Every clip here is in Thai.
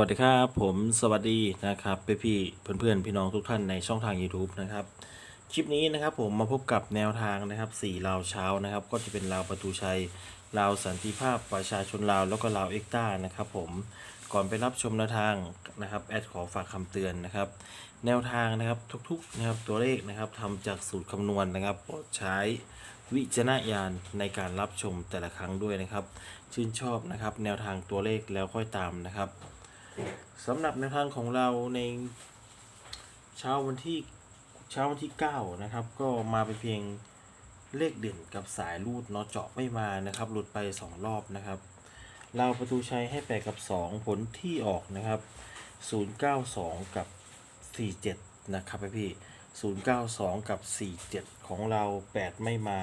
วัสดีครับผมสวัสดีนะครับพี่พี่เพื่อนเพื่อนพี่น้องทุกท่านในช่องทาง YouTube นะครับคลิปนี้นะครับผมมาพบกับแนวทางนะครับสี่ลาวเช้านะครับ ก็จะเป็นลาวประตูชัยลาวสันติภาพประชาชนลาวแล้วก็ลาวเอ็กต้านะครับผมก่อนไปรับชมแนวทางนะครับแอดขอฝากคำเตือนนะครับ แนวทางนะครับทุกๆนะครับตัวเลขนะครับทำจากสูตรคำนวณนะครับโปรดใช้วิจารณญาณในการรับชมแต่ละครั้งด้วยนะครับ ชื่นชอบนะครับ แนวทางตัวเลขแล้วค่อยตามนะครับ สำหรับแนวทางของเราในเช้าวันที่เช้าวันที่ 9 นะครับ ก็มาไปนเพียงเลขเด่นกับสายรูดเนาะเจาะไม่มานะครับ หลุดไป 2 รอบนะครับ เราประตูชัยให้แปดกับ 2 ผลที่ออกนะครับ 092 กับ 47 นะครับพี่ 092 กับ 47 ของเรา 8 ไม่มา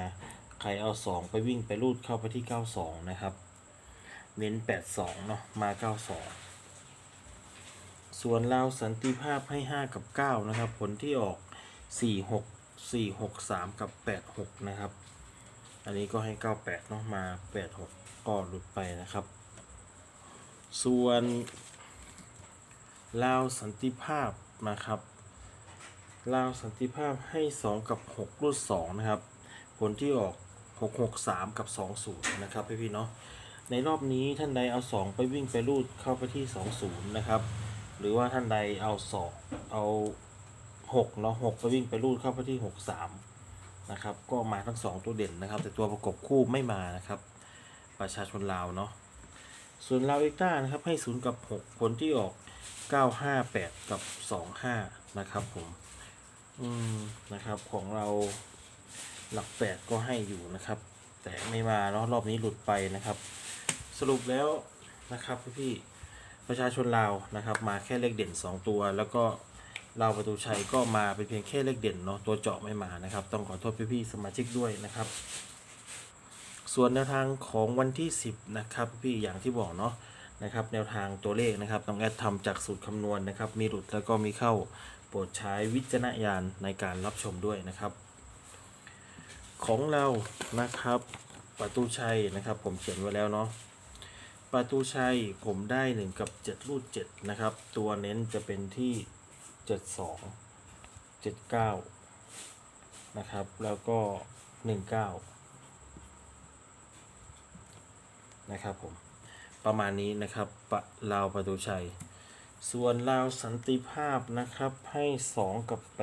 ใครเอา 2 ไปวิ่งไปรูดเข้าไปที่ 92 นะครับ เน้น 82 เนาะมา 92 ส่วนลาวสันติภาพให้ 5 กับ 9 นะครับ ผลที่ออก 4 6 4 6 3 กับ 8 6 นะครับ อันนี้ก็ให้ 98เนาะมา 8 6 ก็หลุดไปนะครับ ส่วนลาวสันติภาพนะครับลาวสันติภาพให้ 2 กับ 6 รูด2นะครับ ผลที่ออก 6 6 3 กับ 2 0 นะครับพี่ๆเนาะในรอบนี้ท่านใดเอา 2 ไปวิ่งไปรูดเข้าไปที่ 2 0 นะครับ หรือว่าท่านใดเอาสองเอาหกเนาะหกไปวิ่งไปรูดเข้าไปที่หกสามนะครับ ก็มาทั้งสองตัวเด่นนะครับ แต่ตัวประกบคู่ไม่มานะครับ ประชาชนลาวเนาะส่วนลาวเอ็กต้านะครับให้ศูนย์กับหกผลที่ออกเก้าห้าแปดกับสองห้านะครับผมอืมนะครับของเราหลักแปดก็ให้อยู่นะครับ แต่ไม่มาเนาะรอบนี้หลุดไปนะครับ สรุปแล้วนะครับพี่ ประชาชนลาวนะครับ มาแค่เลขเด่น 2 ตัว แล้วก็ลาวประตูชัยก็มาเป็นเพียงแค่เลขเด่นเนาะตัวเจาะไม่มานะครับ ต้องขอโทษพี่ๆสมาชิกด้วยนะครับ ส่วนแนวทางของวันที่ 10 นะครับ พี่อย่างที่บอกเนาะนะครับ แนวทางตัวเลขนะครับต้องแอดทำจากสูตรคำนวณนะครับ มีหลุดแล้วก็มีเข้าโปรดใช้วิจารณญาณในการรับชมด้วยนะครับ ของเรานะครับประตูชัยนะครับ ผมเขียนไว้แล้วเนาะ ประตูชัยผมได้ 1 กับ 7 รูด 7 นะครับ ตัวเน้นจะเป็นที่ 72 79 นะครับ แล้วก็ 19 นะครับผม ประมาณนี้นะครับปะลาวประตูชัย ส่วนลาวสันติภาพนะครับให้ 2 กับ 8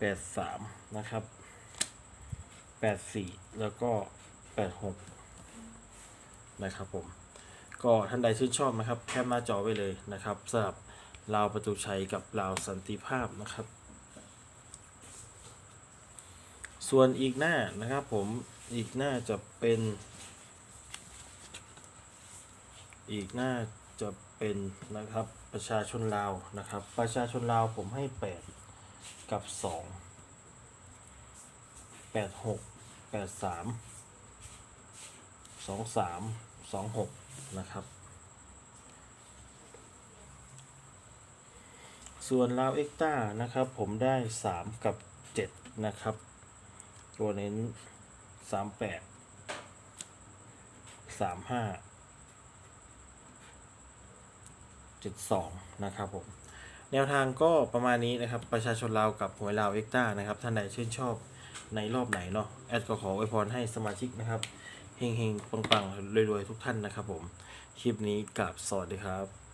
83 นะครับ แปดสี่แล้วก็แปดหกนะครับผม ก็ท่านใดชื่นชอบนะครับแคปหน้าจอไว้เลยนะครับสำหรับลาวประตูชัยกับลาวสันติภาพนะครับ ส่วนอีกหน้านะครับผมอีกหน้าจะเป็น อีกหน้าจะเป็นนะครับประชาชนลาวนะครับ ประชาชนลาวผมให้แปดกับสอง ดหกแปดสามสองสามสองหกนะครับ ส่วนลาวเอ็กต้านะครับ ผมได้สามกับเจ็ดนะครับ ตัวเน้นสามแปดสามห้าเจ็ดสองนะครับผมแนวทางก็ประมาณนี้นะครับ ประชาชนลาวกับหวยลาวเอ็กต้านะครับ ท่านใดชื่นชอบ ในรอบไหนเนาะแอดก็ขออวยพรให้สมาชิกนะครับเฮงๆปังๆรวยๆทุกท่านนะครับผม คลิปนี้กับสวัสดีครับ